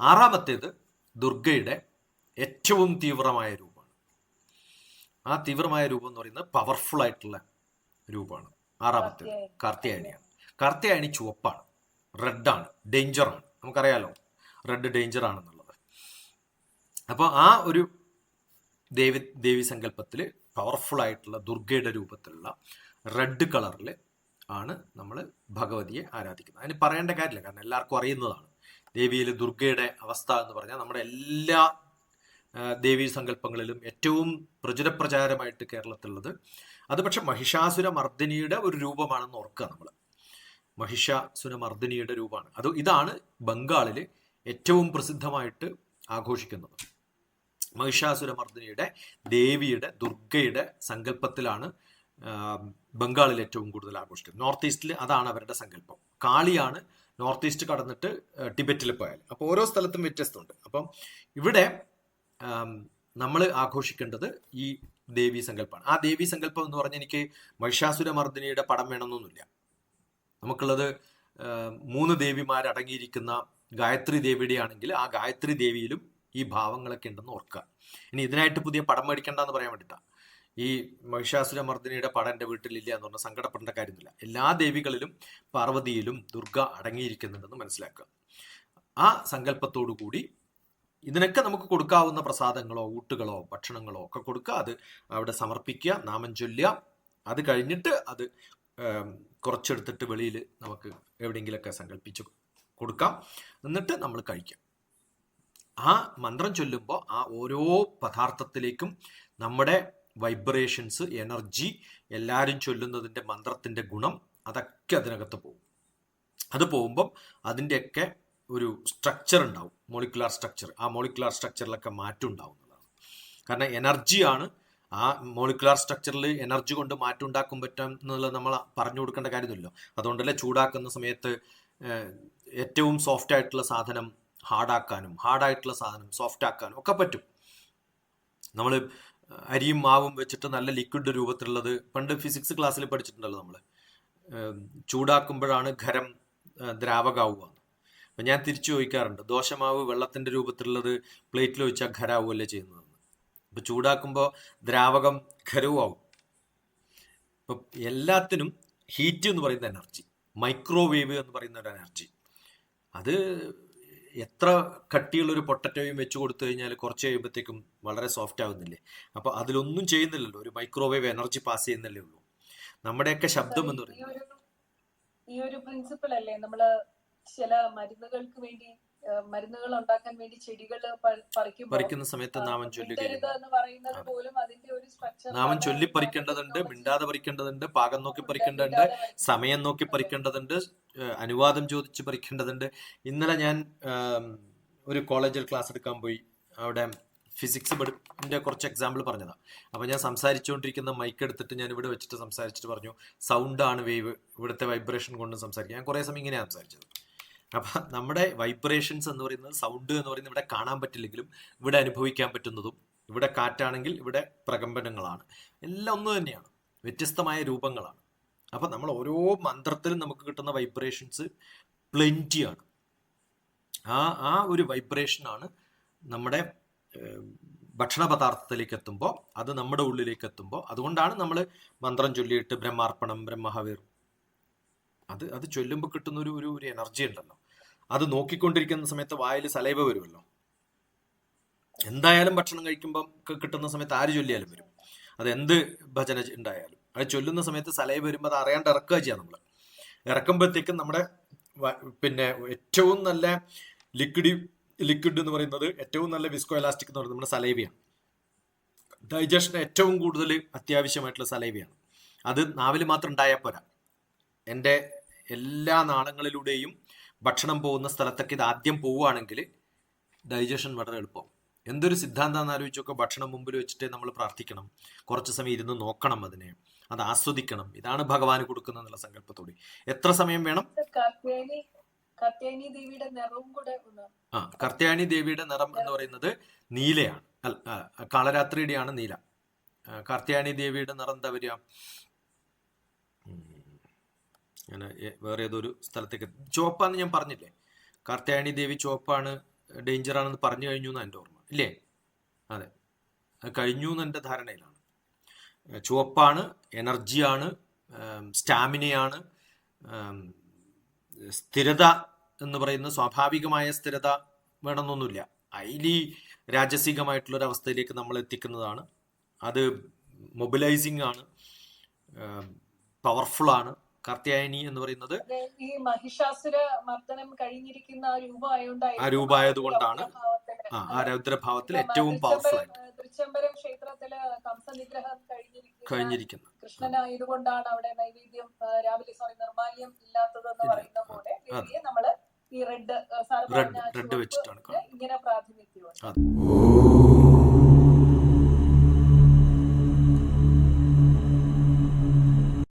ആറാമത്തേത് ദുർഗയുടെ ഏറ്റവും തീവ്രമായ രൂപമാണ്. ആ തീവ്രമായ രൂപം എന്ന് പറയുന്നത് പവർഫുൾ ആയിട്ടുള്ള രൂപമാണ്. ആറാമത്തേത് കാർത്തിയായണിയാണ് കാർത്തിയായണി ചുവപ്പാണ്. റെഡാണ് ഡേഞ്ചറാണ് നമുക്കറിയാലോ. റെഡ് ഡേഞ്ചർ ആണെന്നുള്ളത്. അപ്പോൾ ആ ഒരു ദേവി ദേവി സങ്കല്പത്തിൽ പവർഫുൾ ആയിട്ടുള്ള ദുർഗയുടെ രൂപത്തിലുള്ള റെഡ് കളറിൽ ആണ് നമ്മൾ ഭഗവതിയെ ആരാധിക്കുന്നത്. അതിന് പറയേണ്ട കാര്യമില്ല. കാരണം എല്ലാവർക്കും അറിയുന്നതാണ്. ദേവിയിൽ ദുർഗയുടെ അവസ്ഥ എന്ന് പറഞ്ഞാൽ നമ്മുടെ എല്ലാ ദേവീ സങ്കല്പങ്ങളിലും ഏറ്റവും പ്രചുരപ്രചാരമായിട്ട് കേരളത്തിലുള്ളത് അത് പക്ഷെ മഹിഷാസുര മർദ്ദിനിയുടെ ഒരു രൂപമാണെന്ന് ഓർക്കുക നമ്മൾ. മഹിഷാസുര മർദ്ദിനിയുടെ രൂപമാണ്. അത് ഇതാണ് ബംഗാളിൽ ഏറ്റവും പ്രസിദ്ധമായിട്ട് ആഘോഷിക്കുന്നത്. മഹിഷാസുര മർദ്ദിനിയുടെ ദേവിയുടെ ദുർഗയുടെ സങ്കല്പത്തിലാണ് ബംഗാളിൽ ഏറ്റവും കൂടുതൽ ആഘോഷിക്കുന്നത്. നോർത്ത് ഈസ്റ്റിൽ അതാണ് അവരുടെ സങ്കല്പം. കാളിയാണ് നോർത്ത് ഈസ്റ്റ് കടന്നിട്ട് ടിബറ്റിൽ പോയാൽ. അപ്പോൾ ഓരോ സ്ഥലത്തും വ്യത്യസ്തമുണ്ട്. അപ്പം ഇവിടെ നമ്മൾ ആഘോഷിക്കേണ്ടത് ഈ ദേവി സങ്കല്പമാണ് ആ ദേവി സങ്കല്പം എന്ന് പറഞ്ഞാൽ എനിക്ക് മഹിഷാസുര മർദ്ദിനിയുടെ പടം വേണമെന്നൊന്നുമില്ല. നമുക്കുള്ളത് മൂന്ന് ദേവിമാർ അടങ്ങിയിരിക്കുന്ന ഗായത്രി ദേവിയുടെ ആണെങ്കിൽ ആ ഗായത്രി ദേവിയിലും ഈ ഭാവങ്ങളൊക്കെ ഉണ്ടെന്ന് ഓർക്കുക. ഇനി ഇതിനായിട്ട് പുതിയ പടം മേടിക്കേണ്ടെന്ന് പറയാൻ വേണ്ടിയിട്ടാണ്. ഈ മഹിഷാസുര മർദ്ദിനിയുടെ പടം എന്റെ വീട്ടിലില്ല എന്ന് പറഞ്ഞാൽ സങ്കടപ്പെടേണ്ട കാര്യമില്ല എല്ലാ ദേവികളിലും പാർവതിയിലും ദുർഗ അടങ്ങിയിരിക്കുന്നുണ്ടെന്ന് മനസ്സിലാക്കുക. ആ സങ്കല്പത്തോടു കൂടി ഇതിനൊക്കെ നമുക്ക് കൊടുക്കാവുന്ന പ്രസാദങ്ങളോ ഊട്ടുകളോ ഭക്ഷണങ്ങളോ ഒക്കെ കൊടുക്കുക. അത് അവിടെ സമർപ്പിക്കുക നാമം ചൊല്ലുക. അത് കഴിഞ്ഞിട്ട് അത് കുറച്ചെടുത്തിട്ട് വെളിയിൽ നമുക്ക് എവിടെയെങ്കിലുമൊക്കെ സങ്കല്പിച്ച് കൊടുക്കാം. എന്നിട്ട് നമ്മൾ കഴിക്കാം. ആ മന്ത്രം ചൊല്ലുമ്പോൾ ആ ഓരോ പദാർത്ഥത്തിലേക്കും നമ്മുടെ വൈബ്രേഷൻസ് എനർജി എല്ലാവരും ചൊല്ലുന്നതിന്റെ മന്ത്രത്തിന്റെ ഗുണം അതൊക്കെ അതിനകത്ത് പോകും. അത് പോകുമ്പം അതിന്റെയൊക്കെ ഒരു സ്ട്രക്ചർ ഉണ്ടാവും മോളിക്കുലാർ സ്ട്രക്ചർ ആ മോളിക്കുലാർ സ്ട്രക്ചറിലൊക്കെ മാറ്റം ഉണ്ടാവും എന്നുള്ളതാണ്. കാരണം എനർജിയാണ് ആ മോളിക്കുലാർ സ്ട്രക്ചറിൽ എനർജി കൊണ്ട് മാറ്റം ഉണ്ടാക്കാൻ പറ്റാം എന്നുള്ളത് നമ്മൾ പറഞ്ഞു കൊടുക്കേണ്ട കാര്യമില്ലല്ലോ അതുകൊണ്ടല്ലേ ചൂടാക്കുന്ന സമയത്ത് ഏറ്റവും സോഫ്റ്റ് ആയിട്ടുള്ള സാധനം ഹാർഡാക്കാനും ഹാർഡായിട്ടുള്ള സാധനം സോഫ്റ്റ് ആക്കാനും ഒക്കെ പറ്റും. നമ്മൾ അരിയും മാവും വെച്ചിട്ട് നല്ല ലിക്വിഡ് രൂപത്തിലുള്ളത്. പണ്ട് ഫിസിക്സ് ക്ലാസ്സിൽ പഠിച്ചിട്ടുണ്ടല്ലോ നമ്മൾ ചൂടാക്കുമ്പോഴാണ് ഖരം ദ്രാവകാവുക. അപ്പം ഞാൻ തിരിച്ചു ചോദിക്കാറുണ്ട് ദോശമാവ് വെള്ളത്തിന്റെ രൂപത്തിലുള്ളത് പ്ലേറ്റിൽ വെച്ചാൽ ഖരാവുമല്ലേ ചെയ്യുന്നതെന്ന് ഇപ്പം ചൂടാക്കുമ്പോൾ ദ്രാവകം ഖരവുമാവും. ഇപ്പം എല്ലാത്തിനും ഹീറ്റ് എന്ന് പറയുന്ന എനർജി മൈക്രോവേവ് എന്ന് പറയുന്ന ഒരു എനർജി അത് എത്ര കട്ടിയുള്ള ഒരു പൊട്ടറ്റോയും വെച്ച് കൊടുത്തു കഴിഞ്ഞാൽ കുറച്ച് കഴിയുമ്പോഴത്തേക്കും വളരെ സോഫ്റ്റ് ആവുന്നില്ലേ? അപ്പോൾ അതിലൊന്നും ചെയ്യുന്നില്ലല്ലോ. ഒരു മൈക്രോവേവ് എനർജി പാസ് ചെയ്യുന്നല്ലേ ഉള്ളൂ. നമ്മുടെയൊക്കെ ശബ്ദം എന്ന് പറയുന്നത്. ഈ ഒരു പ്രിൻസിപ്പിൾ അല്ലേ? നമ്മൾ ചില മരുന്നുകൾക്ക് വേണ്ടി മരുന്നുകൾ ഉണ്ടാക്കാൻ വേണ്ടി ചെടികൾ പറിക്കുന്ന സമയത്ത് നാമം പറയുന്നത് പോലും അതിന്റെ ഒരു സ്ട്രക്ചർ നാമം ചൊല്ലി പറിക്കേണ്ടതുണ്ട് മിണ്ടാതെ പറിക്കേണ്ടതുണ്ട് പാകം നോക്കി പറിക്കേണ്ടതുണ്ട്. സമയം നോക്കി പറിക്കേണ്ടതുണ്ട് അനുവാദം ചോദിച്ച് പറിക്കേണ്ടതുണ്ട്. ഇന്നലെ ഞാൻ ഒരു കോളേജിൽ ക്ലാസ് എടുക്കാൻ പോയി. അവിടെ ഫിസിക്സ് പഠിപ്പിന്റെ കുറച്ച് എക്സാമ്പിൾ പറഞ്ഞതാണ് അപ്പോൾ ഞാൻ സംസാരിച്ചുകൊണ്ടിരിക്കുന്ന മൈക്ക് എടുത്തിട്ട് ഞാൻ ഇവിടെ വെച്ചിട്ട് സംസാരിച്ചിട്ട് പറഞ്ഞു സൗണ്ടാണ് വേവ് ഇവിടുത്തെ വൈബ്രേഷൻ കൊണ്ട് സംസാരിക്കുക ഞാൻ കുറേ സമയം ഇങ്ങനെയാണ് സംസാരിച്ചത്. അപ്പം നമ്മുടെ വൈബ്രേഷൻസ് എന്ന് പറയുന്നത് സൗണ്ട് എന്ന് പറയുന്നത് ഇവിടെ കാണാൻ പറ്റില്ലെങ്കിലും ഇവിടെ അനുഭവിക്കാൻ പറ്റുന്നതും ഇവിടെ കാറ്റാണെങ്കിൽ ഇവിടെ പ്രകമ്പനങ്ങളാണ്. എല്ലാം ഒന്ന് തന്നെയാണ്. വ്യത്യസ്തമായ രൂപങ്ങളാണ്. അപ്പം നമ്മൾ ഓരോ മന്ത്രത്തിലും നമുക്ക് കിട്ടുന്ന വൈബ്രേഷൻസ് പ്ലെന്റിയാണ് ആ ആ ഒരു വൈബ്രേഷനാണ് നമ്മുടെ ഭക്ഷണ പദാർത്ഥത്തിലേക്ക് എത്തുമ്പോൾ അത് നമ്മുടെ ഉള്ളിലേക്ക് എത്തുമ്പോൾ അതുകൊണ്ടാണ് നമ്മൾ മന്ത്രം ചൊല്ലിയിട്ട് ബ്രഹ്മാർപ്പണം ബ്രഹ്മഹവീർ. അത് അത് ചൊല്ലുമ്പോൾ കിട്ടുന്ന ഒരു ഒരു എനർജി ഉണ്ടല്ലോ. അത് നോക്കിക്കൊണ്ടിരിക്കുന്ന സമയത്ത് വായിൽ സലൈവ വരുമല്ലോ. എന്തായാലും ഭക്ഷണം കഴിക്കുമ്പോൾ കിട്ടുന്ന സമയത്ത് ആര് ചൊല്ലിയാലും വരും. അത് എന്ത് ഭജന ഉണ്ടായാലും. അത് ചൊല്ലുന്ന സമയത്ത് സലൈവ് വരുമ്പോൾ അത് അറിയാണ്ട് ഇറക്കുക ചെയ്യാം നമ്മൾ ഇറക്കുമ്പോഴത്തേക്കും നമ്മുടെ പിന്നെ ഏറ്റവും നല്ല ലിക്വിഡ് ലിക്വിഡ് എന്ന് പറയുന്നത് ഏറ്റവും നല്ല വിസ്കോ എലാസ്റ്റിക് എന്ന് പറയുന്നത് നമ്മുടെ സലൈവയാണ് ഡൈജഷന് ഏറ്റവും കൂടുതൽ അത്യാവശ്യമായിട്ടുള്ള സലൈവയാണ് അത് നാവിൽ മാത്രം ഉണ്ടായാൽ പോരാ. എന്റെ എല്ലാ നാളങ്ങളിലൂടെയും ഭക്ഷണം പോകുന്ന സ്ഥലത്തൊക്കെ ഇത് ആദ്യം പോവുകയാണെങ്കിൽ ഡൈജഷൻ വളരെ എളുപ്പം. എന്തൊരു സിദ്ധാന്തമാണെന്ന് ആലോചിച്ചൊക്കെ ഭക്ഷണം മുമ്പിൽ വെച്ചിട്ട് നമ്മൾ പ്രാർത്ഥിക്കണം. കുറച്ച് സമയം ഇരുന്ന് നോക്കണം അതിനെ. അത് ആസ്വദിക്കണം. ഇതാണ് ഭഗവാന് കൊടുക്കുന്ന എന്നുള്ള സങ്കല്പത്തോടെ. എത്ര സമയം വേണം? ആ കർത്തയാണി ദേവിയുടെ നിറം എന്ന് പറയുന്നത് നീലയാണ്. കാളരാത്രിയുടെയാണ് നീല. ആ, ദേവിയുടെ നിറം എന്താ വരിക. ഞാൻ വേറെ ഏതൊരു സ്ഥലത്തേക്ക്. ചുവപ്പാന്ന് ഞാൻ പറഞ്ഞില്ലേ? കാർത്യായനി ദേവി ചുവപ്പാണ് ഡേഞ്ചർ ആണെന്ന് പറഞ്ഞു കഴിഞ്ഞു എന്നാണ് എന്റെ ഓർമ്മ. ഇല്ലേ? അതെ. അത് കഴിഞ്ഞു എന്നെ ധാരണയിലാണ്. ചുവപ്പാണ് എനർജിയാണ് സ്റ്റാമിനയാണ് സ്ഥിരത എന്ന് പറയുന്ന സ്വാഭാവികമായ സ്ഥിരത വേണമെന്നൊന്നുമില്ല. ഹൈലി രാജസികമായിട്ടുള്ള ഒരു അവസ്ഥയിലേക്ക് നമ്മൾ എത്തിക്കുന്നതാണ് അത് മൊബിലൈസിങ് ആണ് പവർഫുൾ ആണ് കാർത്യായനി എന്ന് പറയുന്നത് ഈ മഹിഷാസുര മർദ്ദനം കഴിഞ്ഞിരിക്കുന്ന രൂപമായതുകൊണ്ടാണ്. ആ രൗദ്രഭാവത്തിൽ ഏറ്റവും പവർഫുൾ ആയിട്ട് തൃച്ചംബരം ക്ഷേത്രത്തിൽ കംസനിഗ്രഹം കഴിഞ്ഞിരിക്കുന്നു കൃഷ്ണനായതുകൊണ്ടാണ് അവിടെ നൈവേദ്യം രാവിലെ സോറി നിർമാല്യം ഇല്ലാത്തതെന്ന് ഇല്ല. പറയുന്ന പോലെ ദേവിയെ നമ്മൾ ഈ റെഡ് സാർ ചുവപ്പ് വെച്ചിട്ടാണ്. ഇങ്ങനെ പ്രാതിനിധ്യമുണ്ട് അതെ